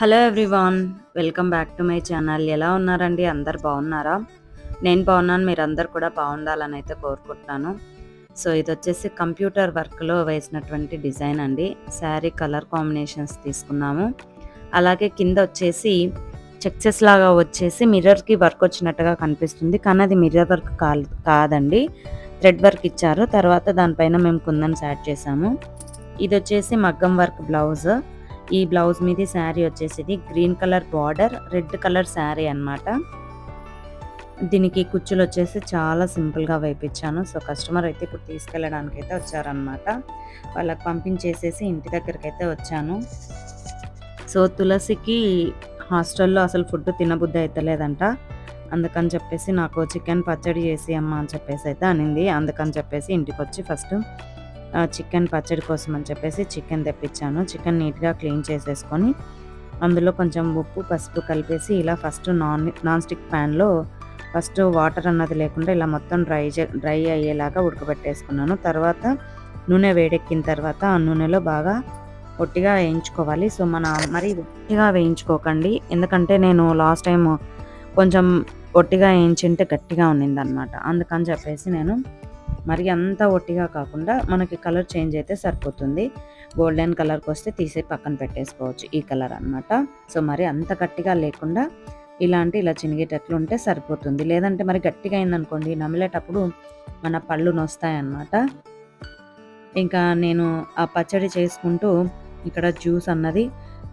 Hello everyone welcome back to my channel. ఎలా ఉన్నారండి? అందరు బాగున్నారా? నేను బాగున్నాను మీరందరు కూడా బాగుండాలని అయితే కోరుకుంటున్నాను. సో ఇది వచ్చేసి కంప్యూటర్ వర్క్లో వేసినటువంటి డిజైన్ అండి. శారీ కలర్ కాంబినేషన్స్ తీసుకున్నాము. అలాగే కింద వచ్చేసి చెక్సెస్ లాగా వచ్చేసి మిర్రర్కి వర్క్ వచ్చినట్టుగా కనిపిస్తుంది. కానీ అది మిర్రర్ వర్క్ కాదు కాదండి. థ్రెడ్ వర్క్ ఇచ్చారు. తర్వాత దానిపైన మేము కుందన్స్ యాడ్ చేసాము ఇది వచ్చేసి మగ్గం వర్క్ బ్లౌజ్. ఈ బ్లౌజ్ మీద శారీ వచ్చేసి green colour border red colour sari అనమాట దీనికి కుచ్చులు వచ్చేసి చాలా సింపుల్గా వేయించాను సో కస్టమర్ అయితే ఇప్పుడు తీసుకెళ్ళడానికి అయితే వచ్చారనమాట వాళ్ళకి పంపించేసేసి ఇంటి దగ్గరికి అయితే వచ్చాను. సో తులసికి హాస్టల్లో అసలు ఫుడ్ తినబుద్ధి అవుతలేదంట అందుకని చెప్పేసి నాకు చికెన్ పచ్చడి చేసి అమ్మ అని చెప్పేసి అయితే అనింది. అందుకని చెప్పేసి ఇంటికి వచ్చి ఫస్ట్ చికెన్ పచ్చడి కోసం అని చెప్పేసి చికెన్ తెప్పించాను. చికెన్ నీట్గా క్లీన్ చేసేసుకొని అందులో కొంచెం ఉప్పు పసుపు కలిపేసి ఇలా ఫస్ట్ నాన్ నాన్ స్టిక్ ప్యాన్లో ఫస్ట్ వాటర్ అన్నది లేకుండా ఇలా మొత్తం డ్రై డ్రై అయ్యేలాగా ఉడకబెట్టేసుకున్నాను. తర్వాత నూనె వేడెక్కిన తర్వాత ఆ నూనెలో బాగా ఒట్టిగా వేయించుకోవాలి. సో మన మరి ఒట్టిగా వేయించుకోకండి. ఎందుకంటే నేను లాస్ట్ టైం కొంచెం ఒట్టిగా వేయించింటే గట్టిగా ఉన్నింది అనమాట అందుకని చెప్పేసి నేను మరి అంత ఒట్టిగా కాకుండా మనకి కలర్ చేంజ్ అయితే సరిపోతుంది. గోల్డెన్ కలర్కి వస్తే తీసి పక్కన పెట్టేసుకోవచ్చు ఈ కలర్ అనమాట సో మరి అంత గట్టిగా లేకుండా ఇలాంటి ఇలా చినిగేటట్లు ఉంటే సరిపోతుంది. లేదంటే మరి గట్టిగా అయిందనుకోండి నమిలేటప్పుడు మన పళ్ళు నొస్తాయన్నమాట. ఇంకా నేను ఆ పచ్చడి చేసుకుంటూ ఇక్కడ జ్యూస్ అన్నది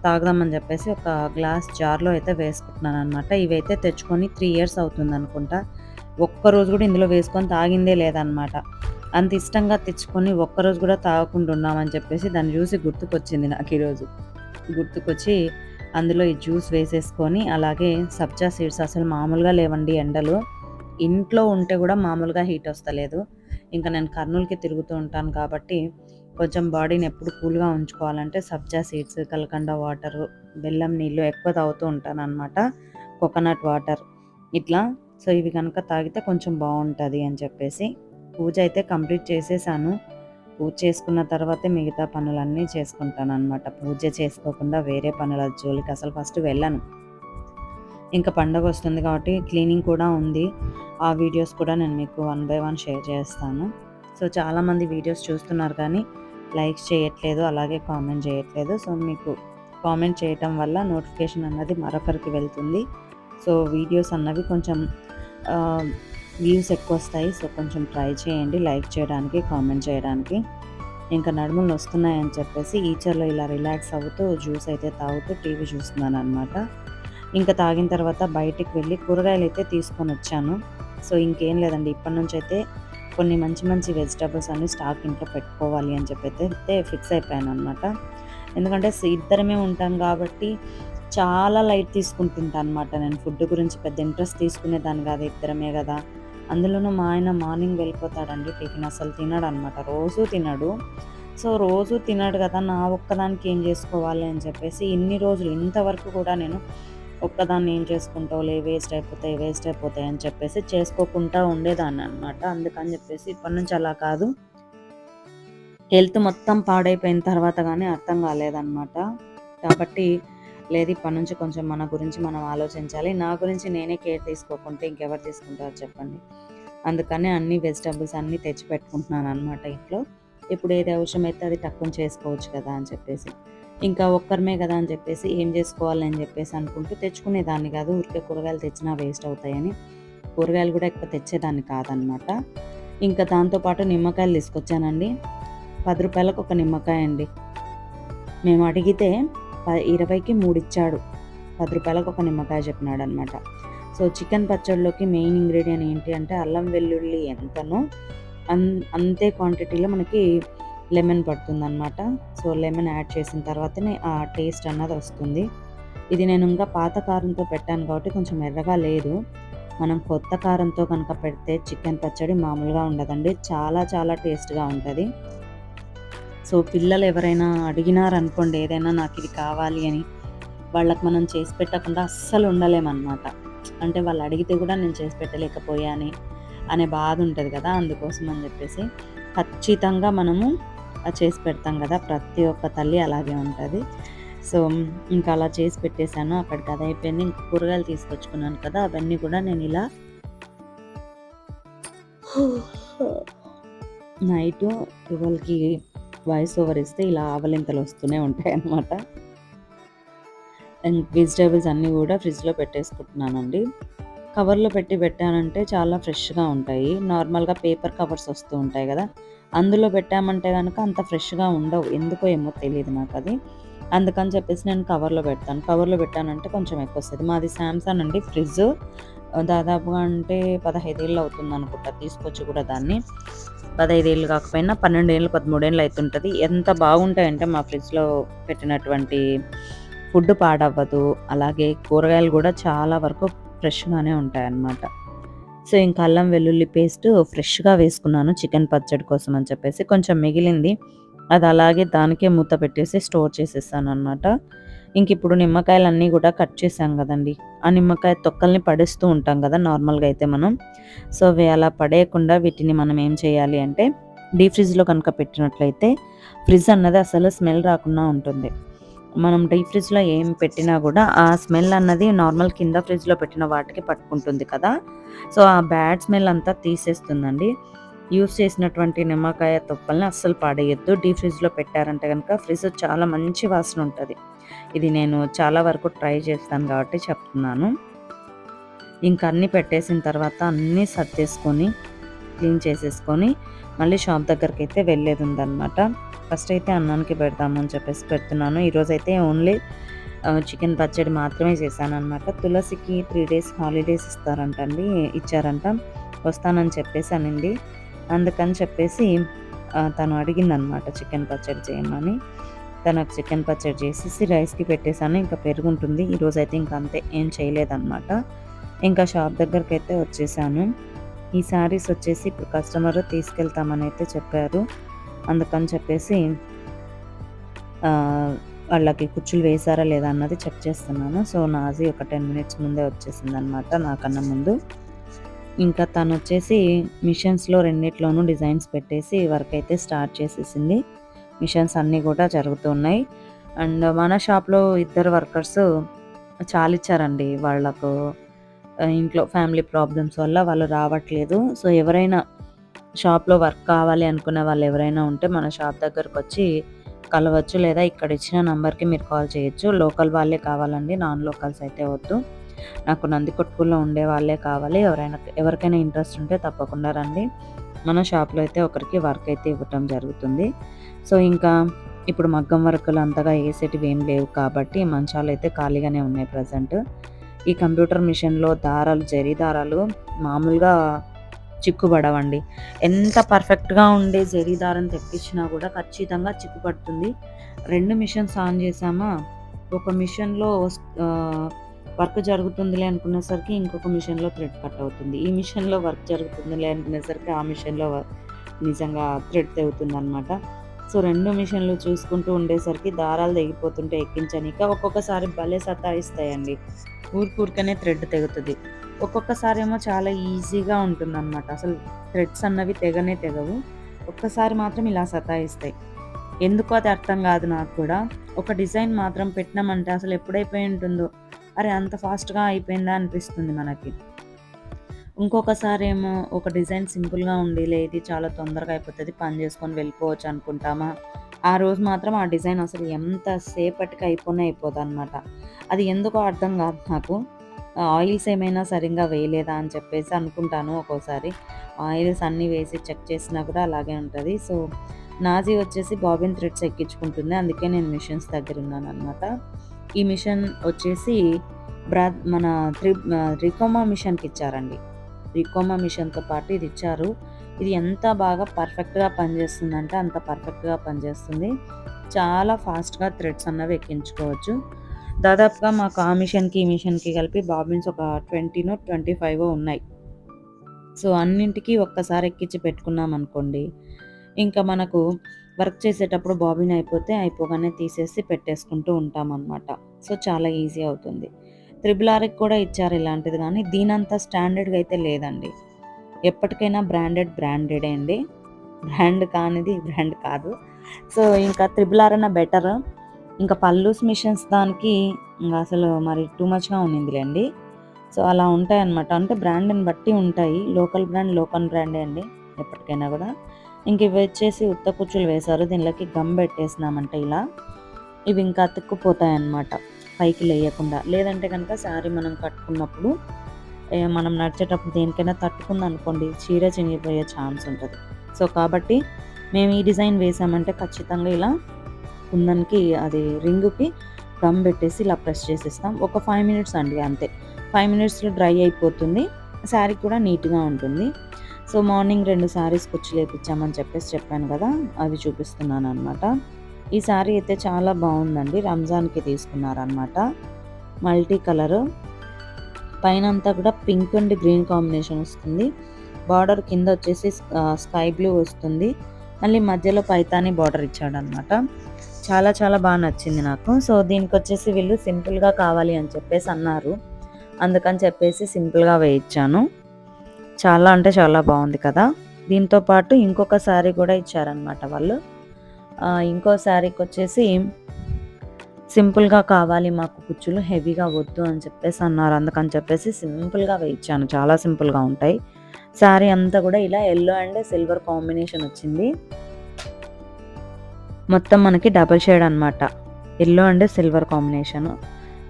తాగుదామని చెప్పేసి ఒక గ్లాస్ జార్లో అయితే వేసుకుంటున్నాను అనమాట ఇవైతే తెచ్చుకొని త్రీ ఇయర్స్ అవుతుంది అనుకుంటా ఒక్కరోజు కూడా ఇందులో వేసుకొని తాగిందే లేదనమాట అంత ఇష్టంగా తెచ్చుకొని ఒక్కరోజు కూడా తాగకుండా ఉన్నామని చెప్పేసి దాన్ని చూసి గుర్తుకొచ్చింది నాకు ఈరోజు గుర్తుకొచ్చి అందులో ఈ జ్యూస్ వేసేసుకొని అలాగే సబ్జా సీడ్స్ అసలు మామూలుగా లేవండి ఎండలు. ఇంట్లో ఉంటే కూడా మామూలుగా హీట్ వస్తలేదు. ఇంకా నేను కర్నూలుకి తిరుగుతూ ఉంటాను కాబట్టి కొంచెం బాడీని ఎప్పుడు కూల్గా ఉంచుకోవాలంటే సబ్జా సీడ్స్ కలకండ వాటర్ బెల్లం నీళ్ళు ఎక్కువ తాగుతూ ఉంటాను అనమాట కోకోనట్ వాటర్ ఇట్లా సో ఇవి కనుక తాగితే కొంచెం బాగుంటుంది అని చెప్పేసి పూజ అయితే కంప్లీట్ చేసేసాను. పూజ చేసుకున్న తర్వాతే మిగతా పనులన్నీ చేసుకుంటాను అనమాట పూజ చేసుకోకుండా వేరే పనుల జోలికి అసలు ఫస్ట్ వెళ్ళను. ఇంకా పండగ వస్తుంది కాబట్టి క్లీనింగ్ కూడా ఉంది. ఆ వీడియోస్ కూడా నేను మీకు వన్ బై వన్ షేర్ చేస్తాను. సో చాలామంది వీడియోస్ చూస్తున్నారు కానీ లైక్స్ చేయట్లేదు అలాగే కామెంట్ చేయట్లేదు. సో మీకు కామెంట్ చేయటం వల్ల నోటిఫికేషన్ అన్నది మరొకరికి వెళ్తుంది. సో వీడియోస్ అన్నవి కొంచెం వ్యూస్ ఎక్కువ వస్తాయి సో కొంచెం ట్రై చేయండి. లైక్ చేయడానికి కామెంట్ చేయడానికి. ఇంకా నడుములు వస్తున్నాయని చెప్పేసి ఈచర్లో ఇలా రిలాక్స్ అవుతూ జ్యూస్ అయితే తాగుతూ టీవీ చూస్తున్నాను అనమాట ఇంకా తాగిన తర్వాత బయటికి వెళ్ళి కూరగాయలు అయితే తీసుకొని వచ్చాను. సో ఇంకేం లేదండి. ఇప్పటి నుంచి అయితే కొన్ని మంచి మంచి వెజిటబుల్స్ అన్ని స్టాక్ ఇంట్లో పెట్టుకోవాలి అని చెప్పి అయితే ఫిక్స్ అయిపోయాను అనమాట ఎందుకంటే ఇద్దరమే ఉంటాం కాబట్టి చాలా లైట్ తీసుకుంటుంటా అనమాట నేను. ఫుడ్ గురించి పెద్ద ఇంట్రెస్ట్ తీసుకునేదాన్ని కాదు ఇద్దరమే కదా. అందులోనూ మా ఆయన మార్నింగ్ వెళ్ళిపోతాడండి టిఫిన్ అసలు తినడు అనమాట రోజు తినడు. సో రోజు తినడు కదా నా ఒక్కదానికి ఏం చేసుకోవాలి అని చెప్పేసి ఇన్ని రోజులు ఇంతవరకు కూడా నేను ఒక్కదాన్ని ఏం చేసుకుంటావులే వేస్ట్ అయిపోతాయి వేస్ట్ అయిపోతాయి అని చెప్పేసి చేసుకోకుండా ఉండేదాన్ని అనమాట అందుకని చెప్పేసి ఇప్పటి నుంచి అలా కాదు. హెల్త్ మొత్తం పాడైపోయిన తర్వాత కానీ అర్థం కాలేదన్నమాట. కాబట్టి లేదు ఇప్పటి నుంచి కొంచెం మన గురించి మనం ఆలోచించాలి. నా గురించి నేనే కేర్ తీసుకోకుంటే ఇంకెవరు తీసుకుంటారు చెప్పండి. అందుకనే అన్ని వెజిటబుల్స్ అన్నీ తెచ్చి పెట్టుకుంటున్నాను అనమాట ఇంట్లో. ఇప్పుడు ఏది అవసరమైతే అది తక్కువ చేసుకోవచ్చు కదా అని చెప్పేసి. ఇంకా ఒక్కరమే కదా అని చెప్పేసి ఏం చేసుకోవాలి అని చెప్పేసి అనుకుంటూ తెచ్చుకునేదాన్ని కాదు. ఊరికే కూరగాయలు తెచ్చినా వేస్ట్ అవుతాయని. కూరగాయలు కూడా ఎక్కువ తెచ్చేదాన్ని కాదనమాట ఇంకా దాంతోపాటు నిమ్మకాయలు తీసుకొచ్చానండి. పది రూపాయలకు ఒక నిమ్మకాయ అండి. మేము అడిగితే ఇరవైకి మూడు ఇచ్చాడు పది రూపాయలకు ఒక నిమ్మకాయ చెప్పినాడు అనమాట సో చికెన్ పచ్చడిలోకి మెయిన్ ఇంగ్రీడియంట్ ఏంటి అంటే అల్లం వెల్లుల్లి ఎంతనో అన్ అంతే క్వాంటిటీలో మనకి లెమన్ పడుతుందన్నమాట సో లెమన్ యాడ్ చేసిన తర్వాతనే ఆ టేస్ట్ అన్నది వస్తుంది. ఇది నేను ఇంకా పాత కారంతో పెట్టాను కాబట్టి కొంచెం ఎర్రగా లేదు. మనం కొత్త కారంతో కనుక పెడితే చికెన్ పచ్చడి మామూలుగా ఉండదండి. చాలా చాలా టేస్ట్గా ఉంటుంది. సో పిల్లలు ఎవరైనా అడిగినారనుకోండి ఏదైనా నాకు ఇది కావాలి అని వాళ్ళకి మనం చేసి పెట్టకుండా అస్సలు ఉండలేమన్నమాట. అంటే వాళ్ళు అడిగితే కూడా నేను చేసి పెట్టలేకపోయాని అనే బాధ ఉంటుంది కదా అందుకోసం అని చెప్పేసి ఖచ్చితంగా మనము చేసి పెడతాం కదా ప్రతి ఒక్క తల్లి అలాగే ఉంటుంది. సో ఇంకా అలా చేసి పెట్టేశాను అక్కడికి అది అయిపోయింది ఇంక కూరగాయలు తీసుకొచ్చుకున్నాను కదా అవన్నీ కూడా నేను ఇలా నైట్ ట్వెల్వ్కి వాయిస్ ఓవర్ ఇస్తే ఇలా ఆవలింతలు వస్తూనే ఉంటాయి అన్నమాట. అండ్ వెజిటేబుల్స్ అన్నీ కూడా ఫ్రిడ్జ్లో పెట్టేసుకుంటున్నానండి. కవర్లో పెట్టి పెట్టానంటే చాలా ఫ్రెష్గా ఉంటాయి. నార్మల్గా పేపర్ కవర్స్ వస్తూ ఉంటాయి కదా అందులో పెట్టామంటే కనుక అంత ఫ్రెష్గా ఉండవు. ఎందుకో ఏమో తెలియదు నాకు అది అందుకని చెప్పేసి నేను కవర్లో పెడతాను. కవర్లో పెట్టానంటే కొంచెం ఎక్కువ వస్తుంది. మాది శాంసంగ్ అండి ఫ్రిడ్జ్. దాదాపుగా అంటే పదహైదేళ్ళు అవుతుంది అనుకుంటా తీసుకొచ్చి కూడా దాన్ని. పదహైదేళ్ళు కాకపోయినా పన్నెండేళ్ళు పదమూడేళ్ళు అవుతుంటుంది ఎంత బాగుంటాయంటే మా ఫ్రిడ్జ్లో పెట్టినటువంటి ఫుడ్ పాడవ్వదు. అలాగే కూరగాయలు కూడా చాలా వరకు ఫ్రెష్గానే ఉంటాయన్నమాట. సో ఇంకా అల్లం వెల్లుల్లి పేస్ట్ ఫ్రెష్గా వేసుకున్నాను చికెన్ పచ్చడి కోసం అని చెప్పేసి. కొంచెం మిగిలింది. అది అలాగే దానికే మూత పెట్టేసి స్టోర్ చేసేసాను అనమాట ఇంక ఇప్పుడు నిమ్మకాయలు అన్నీ కూడా కట్ చేసాం కదండి. ఆ నిమ్మకాయ తొక్కల్ని పడేస్తూ ఉంటాం కదా నార్మల్గా అయితే మనం. సో అవి అలా పడేయకుండా వీటిని మనం ఏం చేయాలి అంటే డీప్ ఫ్రిడ్జ్లో కనుక పెట్టినట్లయితే ఫ్రిడ్జ్ అన్నది అసలు స్మెల్ రాకుండా ఉంటుంది. మనం డీప్ ఫ్రిడ్జ్లో ఏం పెట్టినా కూడా ఆ స్మెల్ అన్నది నార్మల్ కింద ఫ్రిడ్జ్లో పెట్టిన వాటికి పట్టుకుంటుంది కదా. సో ఆ బ్యాడ్ స్మెల్ అంతా తీసేస్తుందండి. యూస్ చేసినటువంటి నిమ్మకాయ తొక్కల్ని అస్సలు పాడేయద్దు. డీప్ ఫ్రిడ్జ్లో పెట్టారంటే కనుక ఫ్రిడ్జ్ చాలా మంచి వాసన ఉంటుంది. ఇది నేను చాలా వరకు ట్రై చేస్తాను కాబట్టి చెప్తున్నాను. ఇంకా అన్నీ పెట్టేసిన తర్వాత అన్నీ సర్దేసుకొని క్లీన్ చేసేసుకొని మళ్ళీ షాప్ దగ్గరికి అయితే వెళ్ళేది ఉందన్నమాట. ఫస్ట్ అయితే అన్నానికి పెడదాము అని చెప్పేసి పెడుతున్నాను. ఈరోజైతే ఓన్లీ చికెన్ పచ్చడి మాత్రమే చేశానమాట తులసికి త్రీ డేస్ హాలిడేస్ ఇస్తారంటండి ఇచ్చారంట. వస్తానని చెప్పేసి అనింది. అందుకని చెప్పేసి తను అడిగిందనమాట చికెన్ పచ్చడి చేయమని. తనకు చికెన్ పచ్చడి చేసేసి రైస్కి పెట్టేశాను. ఇంకా పెరుగుంటుంది. ఈరోజు అయితే ఇంకా అంతే ఏం చేయలేదన్నమాట. ఇంకా షాప్ దగ్గరికి అయితే వచ్చేసాను. ఈ శారీస్ వచ్చేసి ఇప్పుడు కస్టమర్ తీసుకెళ్తామని అయితే చెప్పారు. అందుకని చెప్పేసి వాళ్ళకి కుచ్చులు వేసారా లేదా అన్నది చెక్ చేస్తున్నాను. సో నాజీ ఒక టెన్ మినిట్స్ ముందే వచ్చేసింది అనమాట నాకన్నా ముందు. ఇంకా తను వచ్చేసి మిషన్స్లో రెండిట్లోనూ డిజైన్స్ పెట్టేసి వర్క్ అయితే స్టార్ట్ చేసేసింది. మిషన్స్ అన్నీ కూడా జరుగుతున్నాయి. అండ్ మన షాప్లో ఇద్దరు వర్కర్స్ చాలా ఇచ్చారండి వాళ్ళకు. ఇంట్లో ఫ్యామిలీ ప్రాబ్లమ్స్ వల్ల వాళ్ళు రావట్లేదు. సో ఎవరైనా షాప్లో వర్క్ కావాలి అనుకునే వాళ్ళు ఎవరైనా ఉంటే మన షాప్ దగ్గరకు వచ్చి కలవచ్చు లేదా ఇక్కడ ఇచ్చిన నెంబర్కి మీరు కాల్ చేయొచ్చు. లోకల్ వాళ్ళే కావాలండి నాన్ లోకల్స్ అయితే వద్దు. నాకు నందికొట్కూరులో ఉండే వాళ్ళే కావాలి. ఎవరైనా ఎవరికైనా ఇంట్రెస్ట్ ఉంటే తప్పకుండా రండి. మన షాప్లో అయితే ఒకరికి వర్క్ అయితే ఇవ్వటం జరుగుతుంది. సో ఇంకా ఇప్పుడు మగ్గం వర్కులు అంతగా వేసేటివి ఏం లేవు కాబట్టి మంచాలు అయితే ఖాళీగానే ఉన్నాయి ప్రజెంట్. ఈ కంప్యూటర్ మిషన్లో దారాలు జరీ దారాలు మామూలుగా చిక్కుపడవండి ఎంత పర్ఫెక్ట్గా ఉండే జరీ దారం తెప్పించినా కూడా ఖచ్చితంగా చిక్కుపడుతుంది రెండు మిషన్స్ ఆన్ చేసామా ఒక మిషన్లో వర్క్ జరుగుతుందిలే అనుకునేసరికి ఇంకొక మిషన్లో థ్రెడ్ కట్ అవుతుంది. ఈ మిషన్లో వర్క్ జరుగుతుందిలే అనుకునేసరికి ఆ మిషన్లో నిజంగా థ్రెడ్ తెగుతుంది అనమాట సో రెండు మిషన్లు చూసుకుంటూ ఉండేసరికి దారాలు తెగిపోతుంటే ఎక్కించనిక ఒక్కొక్కసారి భలే సతాయిస్తాయండి. ఊరికూరికనే థ్రెడ్ తెగుతుంది. ఒక్కొక్కసారి ఏమో చాలా ఈజీగా ఉంటుందన్నమాట. అసలు థ్రెడ్స్ అన్నవి తెగనే తెగవు. ఒక్కసారి మాత్రం ఇలా సతాయిస్తాయి. ఎందుకో అది అర్థం కాదు నాకు కూడా. ఒక డిజైన్ మాత్రం పెట్టినామంటే అసలు ఎప్పుడైపోయి ఉంటుందో. అరే అంత ఫాస్ట్గా అయిపోయిందా అనిపిస్తుంది మనకి. ఇంకొకసారి ఏమో ఒక డిజైన్ సింపుల్గా ఉండి లేదు చాలా తొందరగా అయిపోతుంది పని చేసుకొని వెళ్ళిపోవచ్చు అనుకుంటామా? ఆ రోజు మాత్రం ఆ డిజైన్ అసలు ఎంత సేపటికి అయిపోయినా అయిపోదు అనమాట అది ఎందుకో అర్థం కాదు నాకు. ఆయిల్స్ ఏమైనా సరిగ్గా వేయలేదా అని చెప్పేసి అనుకుంటాను ఒక్కోసారి. ఆయిల్స్ అన్నీ వేసి చెక్ చేసినా కూడా అలాగే ఉంటుంది. సో నాజీ వచ్చేసి బాబిన్ థ్రెడ్స్ ఎక్కించుకుంటుంది. అందుకే నేను మిషన్స్ దగ్గర ఉన్నాను అనమాట ఈ మిషన్ వచ్చేసి బ్రా మన త్రి రికోమా మిషన్కి ఇచ్చారండి. రికోమా మిషన్తో పాటు ఇది ఇచ్చారు ఇది ఎంత బాగా పర్ఫెక్ట్గా పనిచేస్తుందంటే అంత పర్ఫెక్ట్గా పనిచేస్తుంది. చాలా ఫాస్ట్గా థ్రెడ్స్ అన్నవి ఎక్కించుకోవచ్చు. దాదాపుగా మాకు ఆ మిషన్కి ఈ మిషన్కి కలిపి బాబిన్స్ ఒక ట్వంటీనో ట్వంటీ ఫైవ్ ఉన్నాయి. సో అన్నింటికి ఒక్కసారి ఎక్కించి పెట్టుకున్నాం అనుకోండి ఇంకా మనకు వర్క్ చేసేటప్పుడు బాబిన్ అయిపోతే అయిపోగానే తీసేసి పెట్టేసుకుంటూ ఉంటాం అన్నమాట సో చాలా ఈజీ అవుతుంది. త్రిబుల్ ఆర్కి కూడా ఇచ్చారు ఇలాంటిది కానీ దీనంత స్టాండర్డ్గా అయితే లేదండి. ఎప్పటికైనా బ్రాండెడ్ బ్రాండెడే అండి. బ్రాండ్ కానిది బ్రాండ్ కాదు. సో ఇంకా త్రిబుల్ ఆర్ అన్న బెటర్ ఇంకా పల్లూస్ మిషన్స్ దానికి ఇంకా అసలు మరి టూ మచ్గా ఉన్నిందిలేండి. సో అలా ఉంటాయి అన్నమాట అంటే బ్రాండ్ని బట్టి ఉంటాయి. లోకల్ బ్రాండ్ లోకల్ బ్రాండే అండి ఎప్పటికైనా కూడా. ఇంక ఇవి వచ్చేసి ఉత్త కుచ్చులు వేశారు. దీనిలోకి గమ్ పెట్టేసినామంటే ఇలా. ఇవి ఇంకా అతుక్కుపోతాయి అన్నమాట పైకి లేయకుండా. లేదంటే కనుక శారీ మనం కట్టుకున్నప్పుడు మనం నడిచేటప్పుడు దేనికైనా తట్టుకుంది అనుకోండి చీర చినిగిపోయే ఛాన్స్ ఉంటుంది. సో కాబట్టి మేము ఈ డిజైన్ వేసామంటే ఖచ్చితంగా ఇలా కుందన్కి అది రింగుకి గమ్ పెట్టేసి ఇలా ప్రెస్ చేసేస్తాం. ఒక ఫైవ్ మినిట్స్ అండి అంతే. ఫైవ్ మినిట్స్లో డ్రై అయిపోతుంది. శారీ కూడా నీట్గా ఉంటుంది. సో మార్నింగ్ రెండు శారీస్ కుచ్చి లేపించామని చెప్పేసి చెప్పాను కదా అవి చూపిస్తున్నాను అనమాట ఈ శారీ అయితే చాలా బాగుందండి. రంజాన్కి తీసుకున్నారనమాట మల్టీ కలర్. పైన అంతా కూడా పింక్ అండ్ గ్రీన్ కాంబినేషన్ వస్తుంది. బార్డర్ కింద వచ్చేసి స్కై బ్లూ వస్తుంది. మళ్ళీ మధ్యలో పైతాని బార్డర్ ఇచ్చాడనమాట చాలా చాలా బాగా నచ్చింది నాకు. సో దీనికి వచ్చేసి వీళ్ళు సింపుల్గా కావాలి అని చెప్పేసి అన్నారు. అందుకని చెప్పేసి సింపుల్గా వేయించాను. చాలా అంటే చాలా బాగుంది కదా. దీంతో పాటు ఇంకొక శారీ కూడా ఇచ్చారనమాట వాళ్ళు. ఇంకో శారీకి వచ్చేసి సింపుల్గా కావాలి మాకు కుచ్చులు హెవీగా వద్దు అని చెప్పేసి అన్నారు. అందుకని చెప్పేసి సింపుల్గా వేయించాను. చాలా సింపుల్గా ఉంటాయి. శారీ అంతా కూడా ఇలా ఎల్లో అండ్ సిల్వర్ కాంబినేషన్ వచ్చింది. మొత్తం మనకి డబల్ షేడ్ అనమాట ఎల్లో అండ్ సిల్వర్ కాంబినేషన్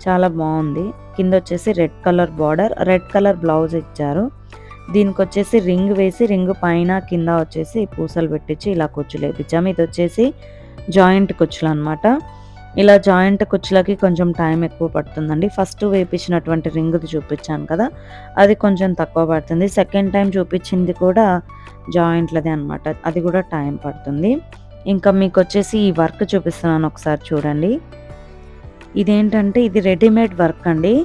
చాలా బాగుంది. కింద వచ్చేసి red colour border red colour blouse ఇచ్చారు. దీనికి వచ్చేసి రింగ్ వేసి రింగ్ పైన కింద వచ్చేసి పూసలు పెట్టించి ఇలా కుచ్చులు వేపించాము ఇది వచ్చేసి జాయింట్ కుచ్చులు అనమాట ఇలా జాయింట్ కుచ్చులకి కొంచెం టైం ఎక్కువ పడుతుందండి. ఫస్ట్ వేపించినటువంటి రింగ్ది చూపించాను కదా అది కొంచెం తక్కువ పడుతుంది. సెకండ్ టైం చూపించింది కూడా జాయింట్లదే అనమాట అది కూడా టైం పడుతుంది. ఇంకా మీకు వచ్చేసి ఈ వర్క్ చూపిస్తున్నాను ఒకసారి చూడండి. ఇదేంటంటే ఇది రెడీమేడ్ వర్క్ అండి.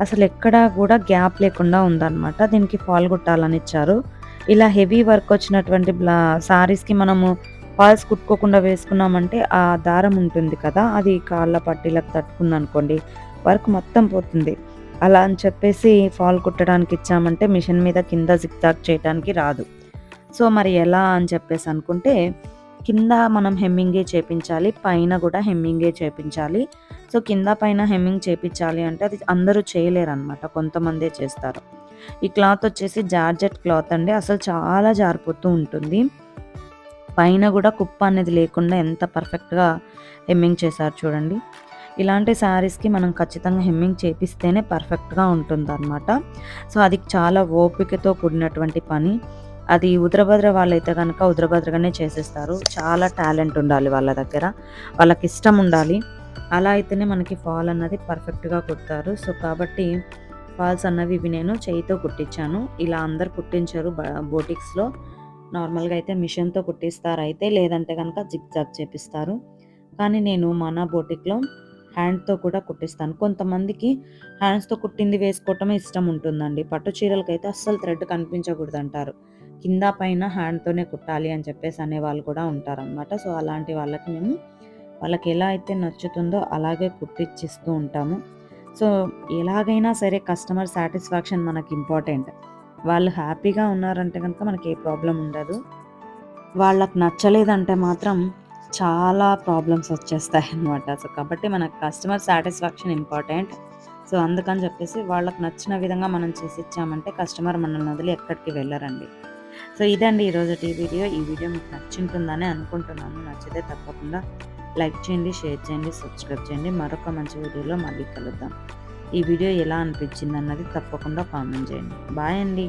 అసలు ఎక్కడా కూడా గ్యాప్ లేకుండా ఉందన్నమాట. దీనికి ఫాల్ కుట్టాలని ఇచ్చారు. ఇలా హెవీ వర్క్ వచ్చినటువంటి బ్లా సారీస్కి మనము ఫాల్స్ కుట్టుకోకుండా వేసుకున్నామంటే ఆ దారం ఉంటుంది కదా అది కాళ్ళ పట్టీలకు తట్టుకుంది అనుకోండి వర్క్ మొత్తం పోతుంది. అలా అని చెప్పేసి ఫాల్ కుట్టడానికి ఇచ్చామంటే మిషన్ మీద కింద జిగ్జాగ్ చేయడానికి రాదు. సో మరి ఎలా అని చెప్పేసి అనుకుంటే కింద మనం హెమ్మింగే చేపించాలి పైన కూడా హెమ్మింగే చేపించాలి. సో కింద పైన హెమ్మింగ్ చేపించాలి అంటే అది అందరూ చేయలేరు అనమాట కొంతమందే చేస్తారు. ఈ క్లాత్ వచ్చేసి జార్జెట్ క్లాత్ అండి అసలు చాలా జారిపోతూ ఉంటుంది. పైన కూడా కుప్ప అనేది లేకుండా ఎంత పర్ఫెక్ట్గా హెమ్మింగ్ చేశారు చూడండి. ఇలాంటి శారీస్కి మనం ఖచ్చితంగా హెమ్మింగ్ చేపిస్తేనే పర్ఫెక్ట్గా ఉంటుంది అనమాట సో అది చాలా ఓపికతో కూడినటువంటి పని. అది ఉద్రభద్ర వాళ్ళైతే కనుక ఉద్రభద్రగానే చేసేస్తారు. చాలా టాలెంట్ ఉండాలి వాళ్ళ దగ్గర. వాళ్ళకి ఇష్టం ఉండాలి. అలా అయితేనే మనకి ఫాల్ అన్నది పర్ఫెక్ట్గా కుడతారు. సో కాబట్టి ఫాల్స్ అన్నవి ఇవి నేను చేయితో కుట్టించాను. ఇలా అందరు కుట్టించారు బోటిక్స్లో. నార్మల్గా అయితే మిషన్తో కుట్టిస్తారు అయితే లేదంటే కనుక జిగ్ జాగ్ చేపిస్తారు. కానీ నేను మన బోటిక్లో హ్యాండ్తో కూడా కుట్టిస్తాను. కొంతమందికి హ్యాండ్స్తో కుట్టింది వేసుకోవటమే ఇష్టం ఉంటుందండి. పట్టు చీరలకైతే అస్సలు థ్రెడ్ కనిపించకూడదు అంటారు కింద పైన హ్యాండ్తోనే కుట్టాలి అని చెప్పేసి అనే వాళ్ళు కూడా ఉంటారనమాట సో అలాంటి వాళ్ళకి మేము వాళ్ళకి ఎలా అయితే నచ్చుతుందో అలాగే కుట్టిచ్చిస్తూ ఉంటాము. సో ఎలాగైనా సరే కస్టమర్ సాటిస్ఫాక్షన్ మనకి ఇంపార్టెంట్ వాళ్ళు హ్యాపీగా ఉన్నారంటే కనుక మనకి ఏ ప్రాబ్లం ఉండదు. వాళ్ళకి నచ్చలేదంటే మాత్రం చాలా ప్రాబ్లమ్స్ వచ్చేస్తాయి అన్నమాట సో కాబట్టి మనకు కస్టమర్ సాటిస్ఫాక్షన్ ఇంపార్టెంట్ సో అందుకని చెప్పేసి వాళ్ళకి నచ్చిన విధంగా మనం చేసి ఇచ్చామంటే కస్టమర్ మనల్ని వదిలి ఎక్కడికి వెళ్ళరండి. సో ఇదండి ఈరోజు ఈ వీడియో. ఈ వీడియో మీకు నచ్చింటుందని అనుకుంటున్నాను. నచ్చితే తప్పకుండా లైక్ చేయండి షేర్ చేయండి సబ్స్క్రైబ్ చేయండి. మరొక మంచి వీడియోలో మళ్ళీ కలుద్దాం. ఈ వీడియో ఎలా అనిపించింది అన్నది తప్పకుండా కామెంట్ చేయండి. బాయ్ అండి.